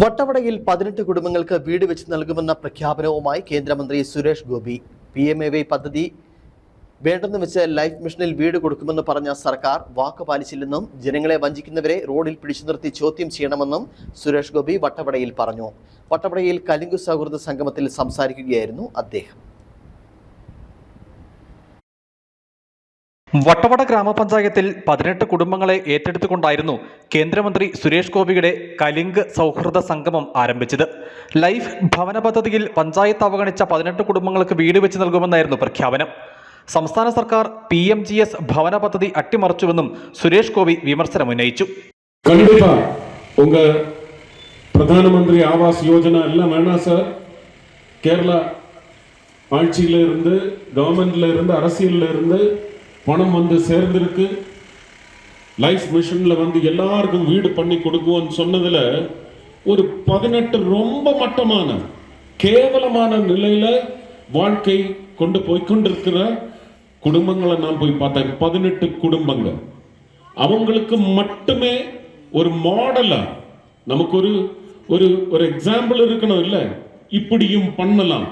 വട്ടവടയിൽ പതിനെട്ട് കുടുംബങ്ങൾക്ക് വീട് വെച്ച് നൽകുമെന്ന പ്രഖ്യാപനവുമായി കേന്ദ്രമന്ത്രി Suresh Gopi. P M A Y പദ്ധതി വേണ്ടെന്ന് വെച്ച് ലൈഫ് മിഷനിൽ വീട് കൊടുക്കുമെന്ന് പറഞ്ഞ സർക്കാർ വാക്ക് പാലിച്ചില്ലെന്നും ജനങ്ങളെ വഞ്ചിക്കുന്നവരെ റോഡിൽ പിടിച്ചു നിർത്തി ചോദ്യം ചെയ്യണമെന്നും സുരേഷ് ഗോപി വട്ടവടയിൽ പറഞ്ഞു. വട്ടവടയിൽ കലിംഗു സൗഹൃദ സംഗമത്തിൽ സംസാരിക്കുകയായിരുന്നു അദ്ദേഹം. വട്ടവട ഗ്രാമപഞ്ചായത്തിൽ പതിനെട്ട് കുടുംബങ്ങളെ ഏറ്റെടുത്തുകൊണ്ടായിരുന്നു കേന്ദ്രമന്ത്രി സുരേഷ് ഗോപിയുടെ കലിംഗ് സൗഹൃദ സംഗമം ആരംഭിച്ചത് ലൈഫ് ഭവന പദ്ധതിയിൽ പഞ്ചായത്ത് അവഗണിച്ച പതിനെട്ട് കുടുംബങ്ങൾക്ക് വീട് വെച്ച് നൽകുമെന്നായിരുന്നു പ്രഖ്യാപനം സംസ്ഥാന സർക്കാർ പി എം ജി എസ് ഭവന പദ്ധതി അട്ടിമറിച്ചുവെന്നും സുരേഷ് ഗോപി വിമർശനം ഉന്നയിച്ചു கண்டிப்பா உங்க பிரதான மந்திரி ஆவாஸ் யோஜனா எல்லாம் வேணாம் சார் கேரளா ஆட்சியில இருந்து கவர்மெண்ட்ல இருந்து அரசியல்ல இருந்து பணம் வந்து சேர்ந்திருக்கு. லைஃப் மிஷனில் வந்து எல்லாருக்கும் வீடு பண்ணி கொடுக்குவோம்னு சொன்னதில் ஒரு பதினெட்டு ரொம்ப மட்டமான கேவலமான நிலையில் வாழ்க்கை கொண்டு போய் கொண்டிருக்கிற குடும்பங்களை நான் போய் பார்த்தேன். பதினெட்டு குடும்பங்கள் அவங்களுக்கு மட்டுமே ஒரு மாடலாக நமக்கு ஒரு ஒரு ஒரு எக்ஸாம்பிள் இருக்கணும் இல்லை? இப்படியும் பண்ணலாம்.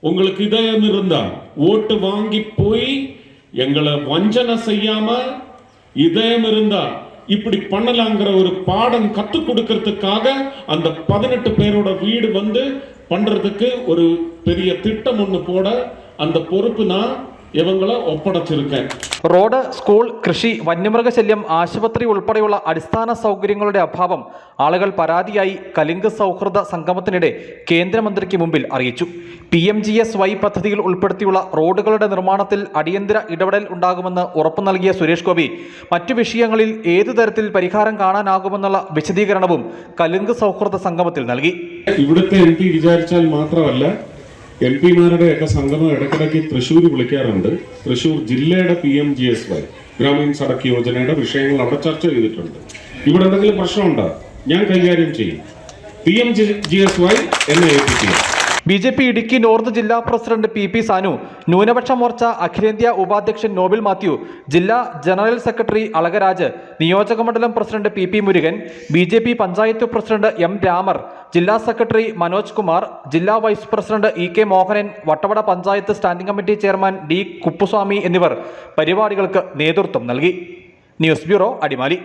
உங்களுக்கு இதயம் இருந்தால் ஓட்டு வாங்கி போய் எங்களை வஞ்சனை செய்யாம இதயம் இருந்தா இப்படி பண்ணலாங்கிற ஒரு பாடம் கற்றுக் கொடுக்கறதுக்காக அந்த பதினெட்டு பேரோட வீடு வந்து பண்றதுக்கு ஒரு பெரிய திட்டம் ஒன்று போட அந்த பொறுப்பு நான் ഇവങ്ങളെ റോഡ് സ്കൂൾ കൃഷി വന്യമൃഗശല്യം ആശുപത്രി ഉൾപ്പെടെയുള്ള അടിസ്ഥാന സൗകര്യങ്ങളുടെ അഭാവം ആളുകൾ പരാതിയായി കലിംഗ സൗഹൃദ സംഗമത്തിനിടെ കേന്ദ്രമന്ത്രിക്ക് മുമ്പിൽ അറിയിച്ചു. P M G S Y പദ്ധതിയിൽ ഉൾപ്പെടുത്തിയുള്ള റോഡുകളുടെ നിർമ്മാണത്തിൽ അടിയന്തര ഇടപെടൽ ഉണ്ടാകുമെന്ന് ഉറപ്പു നൽകിയ സുരേഷ് ഗോപി മറ്റു വിഷയങ്ങളിൽ ഏതു തരത്തിൽ പരിഹാരം കാണാനാകുമെന്നുള്ള വിശദീകരണവും കലിംഗ സൗഹൃദ സംഗമത്തിൽ നൽകി. ഇവിടുത്തെ എം പി വിചാരിച്ചാൽ മാത്രമല്ല എം പിമാരുടെ ഒക്കെ സംഗമം ഇടയ്ക്കിടയ്ക്ക് തൃശ്ശൂർ വിളിക്കാറുണ്ട്. തൃശ്ശൂർ ജില്ലയുടെ P M G S Y Gramin Sadak യോജനയുടെ വിഷയങ്ങൾ അവിടെ ചർച്ച ചെയ്തിട്ടുണ്ട്. ഇവിടെ എന്തെങ്കിലും പ്രശ്നമുണ്ടോ? ഞാൻ കൈകാര്യം ചെയ്യും. P M G S Y എന്നെ ഏൽപ്പിക്കുക B J P Idukki north ജില്ലാ പ്രസിഡന്റ് പി പി സാനു ന്യൂനപക്ഷ മോർച്ച അഖിലേന്ത്യാ ഉപാധ്യക്ഷൻ നോബിൽ മാത്യു ജില്ലാ ജനറൽ സെക്രട്ടറി അളകരാജ് നിയോജകമണ്ഡലം president P P Murugan B J P panchayat president M Ramar ജില്ലാ സെക്രട്ടറി മനോജ് കുമാർ ജില്ലാ vice president E K Mohanan Vattavada panchayat standing committee chairman D Kuppuswamy എന്നിവർ പരിപാടികൾക്ക് നേതൃത്വം നൽകി. News bureau Adimali.